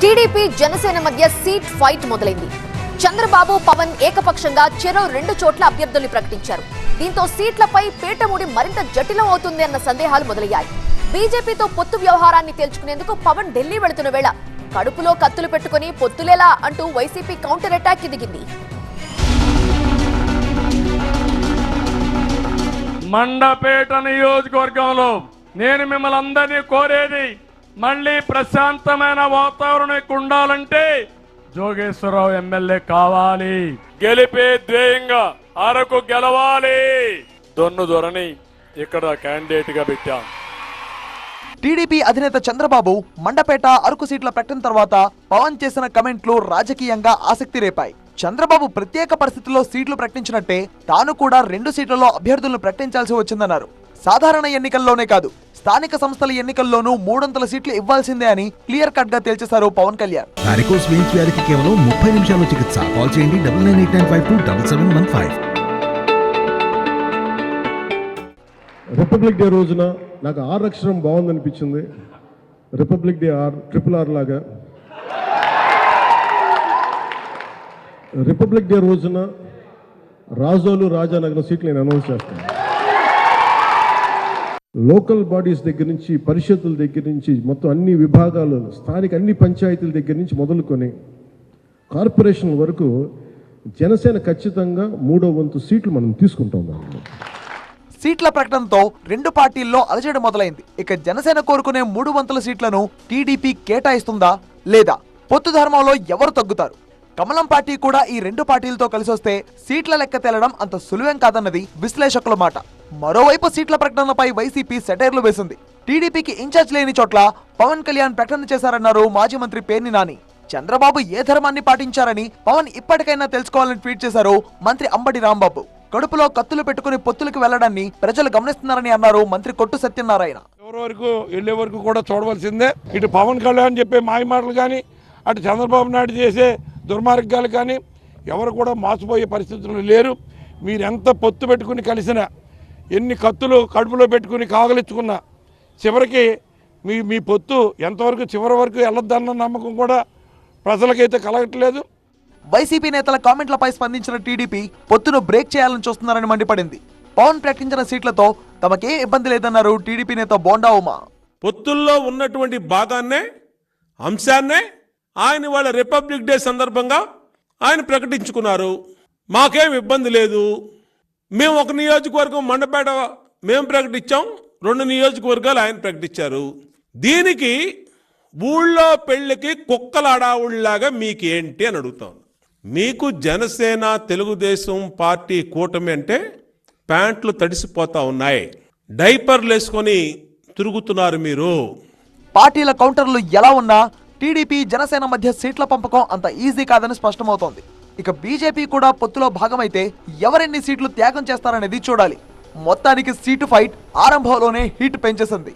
TDP Janasena మధ్య seat fight మొదలైంది. చంద్రబాబు పవన్ ఏకపక్షంగా చెరో రెండు చోట్ల అభ్యర్థుల్ని ప్రకటించారు. దీంతో సీట్లపై పీటముడి మరింత జటిలం అవుతుంది అన్న సందేహాలు మొదలయ్యాయి. బీజేపీతో పొత్తు వ్యవహారాన్ని తేల్చుకునేందుకు పవన్ ఢిల్లీ వెళుతున్న వేళ కడుపులో కత్తులు పెట్టుకుని పొత్తులేలా అంటూ వైసీపీ కౌంటర్ అటాక్ దిగింది. మండపేట నియోజకవర్గంలో నేను మిమ్మల్ని అందరినీ కోరేది మళ్ళీ ప్రశాంతమైన వాతావరణం ఇక్కడ ఉండాలంటే జోగేశ్వరరావు ఎమ్మెల్యే కావాలి. గెలిపే ధ్యేయంగా అరకు గెలవాలి. దొన్ను దొరని ఇక్కడ క్యాండిడేట్గా పెట్టాం. టీడీపీ అధినేత చంద్రబాబు మండపేట అరకు సీట్ల ప్రకటన తర్వాత పవన్ చేసిన కమెంట్లు రాజకీయంగా ఆసక్తి రేపాయి. చంద్రబాబు ప్రత్యేక పరిస్థితుల్లో సీట్లు ప్రకటించినట్టే తాను కూడా రెండు సీట్లలో అభ్యర్థులను ప్రకటించాల్సి వచ్చిందన్నారు. సాధారణ ఎన్నికల్లోనే కాదు స్థానిక సంస్థల ఎన్నికల్లోనూ మూడొంతుల సీట్లు ఇవ్వాల్సిందే అని క్లియర్ కట్గా తేల్చేశారు పవన్ కళ్యాణ్. వారికోస్ వెయిన్స్ వ్యాధికి కేవలం ముప్పై నిమిషాల్లో చికిత్స. కాల్ చేయండి double nine eight nine five two double seven one five. Republic Day రోజున నాకు ఆర్ అక్షరం బాగుందనిపించింది. Republic Day R triple R లాగా. రిపబ్లిక్ డే రోజున రాజోలు రాజానగరం సీట్లు నేను అనౌన్స్ చేస్తాను. లోకల్ బాడీస్ దగ్గర నుంచి పరిషత్తుల దగ్గర నుంచి మొత్తం అన్ని విభాగాలు స్థానిక అన్ని పంచాయతీల దగ్గర నుంచి మొదలుకొని కార్పొరేషన్ వరకు జనసేన ఖచ్చితంగా మూడో వంతు సీట్లు మనం తీసుకుంటాం సీట్ల ప్రకటనతో రెండు పార్టీల్లో అలజడి మొదలైంది. ఇక జనసేన కోరుకునే మూడు వంతుల సీట్లను టీడీపీ కేటాయిస్తుందా లేదా? పొత్తు ధర్మంలో ఎవరు తగ్గుతారు? కమలం పార్టీ కూడా ఈ రెండు పార్టీలతో కలిసి వస్తే సీట్ల లెక్క తేలడం అంత సులువేం కాదన్నది విశ్లేషకుల మాట. మరోవైపు సీట్ల ప్రకటనపై వైసీపీ సెటైర్లు వేసింది. టీడీపీకి ఇన్ఛార్జ్ లేని చోట్ల పవన్ కళ్యాణ్ ప్రకటన చేశారన్నారు మాజీ మంత్రి పేర్ని నాని. చంద్రబాబు ఏ ధర్మాన్ని పాటించారని పవన్ ఇప్పటికైనా తెలుసుకోవాలని ట్వీట్ చేశారు మంత్రి అంబటి రాంబాబు. కడుపులో కత్తులు పెట్టుకుని పొత్తులకు వెళ్ళడాన్ని ప్రజలు గమనిస్తున్నారని అన్నారు మంత్రి కొట్టు సత్యనారాయణ. ఎవరి వరకు వెళ్ళే వరకు కూడా చూడవలసిందే. ఇటు పవన్ కళ్యాణ్ చెప్పే మాయ మాటలు కానీ అటు చంద్రబాబు నాయుడు చేసే దుర్మార్గాలు కానీ ఎవరు కూడా మోసపోయే పరిస్థితులు లేరు. మీరు ఎంత పొత్తు పెట్టుకుని కలిసినా ఎన్ని కత్తులు కడుపులో పెట్టుకుని కాగలిచ్చుకున్నా చివరికి మీ మీ పొత్తు ఎంతవరకు చివరి వరకు వెళ్ళొద్దన్న నమ్మకం కూడా ప్రజలకైతే కలగట్లేదు. వైసీపీ నేతల కామెంట్లపై స్పందించిన టీడీపీ పొత్తును బ్రేక్ చేయాలని చూస్తున్నారని మండిపడింది. పవన్ ప్రకటించిన సీట్లతో తమకేం ఇబ్బంది లేదన్నారు టీడీపీ నేత బోండా ఉమా. పొత్తుల్లో ఉన్నటువంటి భాగాన్నే అంశాన్నే ఆయన వాళ్ళ రిపబ్లిక్ డే సందర్భంగా ఆయన ప్రకటించుకున్నారు. మాకేం ఇబ్బంది లేదు. మేము ఒక నియోజకవర్గం మండపేట మేము ప్రకటించాం రెండు నియోజకవర్గాలు ఆయన ప్రకటించారు. దీనికి ఊళ్ళో పెళ్ళికి కుక్కల అడావుళ్ళలాగా మీకేంటి అని అడుగుతాం. మీకు జనసేన తెలుగుదేశం పార్టీ కూటమి అంటే ప్యాంట్లు తడిసిపోతా ఉన్నాయి. డైపర్లు వేసుకొని తిరుగుతున్నారు మీరు. పార్టీల కౌంటర్లు ఎలా ఉన్నా టీడీపీ జనసేన మధ్య సీట్ల పంపకం అంత ఈజీ కాదని స్పష్టమవుతోంది. ఇక బీజేపీ కూడా పొత్తులో భాగమైతే ఎవరెన్ని సీట్లు త్యాగం చేస్తారనేది చూడాలి. మొత్తానికి సీటు ఫైట్ ఆరంభంలోనే హీట్ పెంచేసింది.